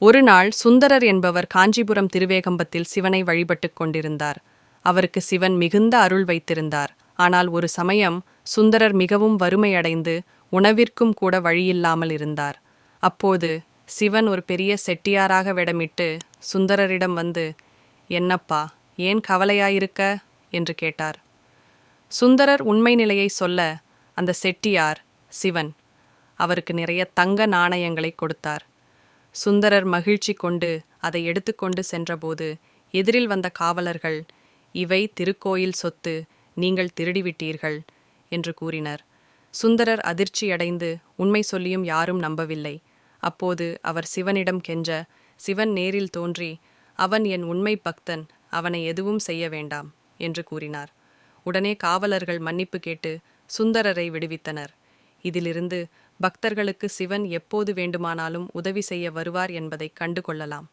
ஒரு நாள் சுந்தரர் என்பவர் காஞ்சிபுரம் திருவேகம்பத்தில் சிவனை வழிபட்டுக் கொண்டிருந்தார். அவருக்கு சிவன் மிகுந்த அருள் வைத்திருந்தார். ஆனால் ஒரு சமயம் சுந்தரர் மிகவும் வறுமையடைந்து உணவிற்கும் கூட வழியில்லாமல் இருந்தார். அப்போது சிவன் ஒரு பெரிய செட்டியாராக விடமிட்டு சுந்தரரிடம் வந்து என்னப்பா ஏன் கவலையாயிருக்க? என்று கேட்டார். சுந்தரர் உண்மை நிலையை சொல்ல அந்த செட்டியார் சிவன் அவருக்கு நிறைய தங்க நாணயங்களை கொடுத்தார். சுந்தரர் மகிழ்ச்சி கொண்டு அதை எடுத்துக்கொண்டு சென்றபோது எதிரில் வந்த காவலர்கள் இவை திருக்கோயில் சொத்து நீங்கள் திருடிவிட்டீர்கள் என்று கூறினர். சுந்தரர் அதிர்ச்சியடைந்து உண்மை சொல்லியும் யாரும் நம்பவில்லை. அப்போது அவர் சிவனிடம் கெஞ்ச சிவன் நேரில் தோன்றி அவன் என் உண்மை பக்தன் அவனை எதுவும் செய்ய வேண்டாம் என்று கூறினார். உடனே காவலர்கள் மன்னிப்பு கேட்டு சுந்தரரை விடுவித்தனர். இதிலிருந்து பக்தர்களுக்கு சிவன் எப்போது வேண்டுமானாலும் உதவி செய்ய வருவார் என்பதை கண்டு கொள்ளலாம்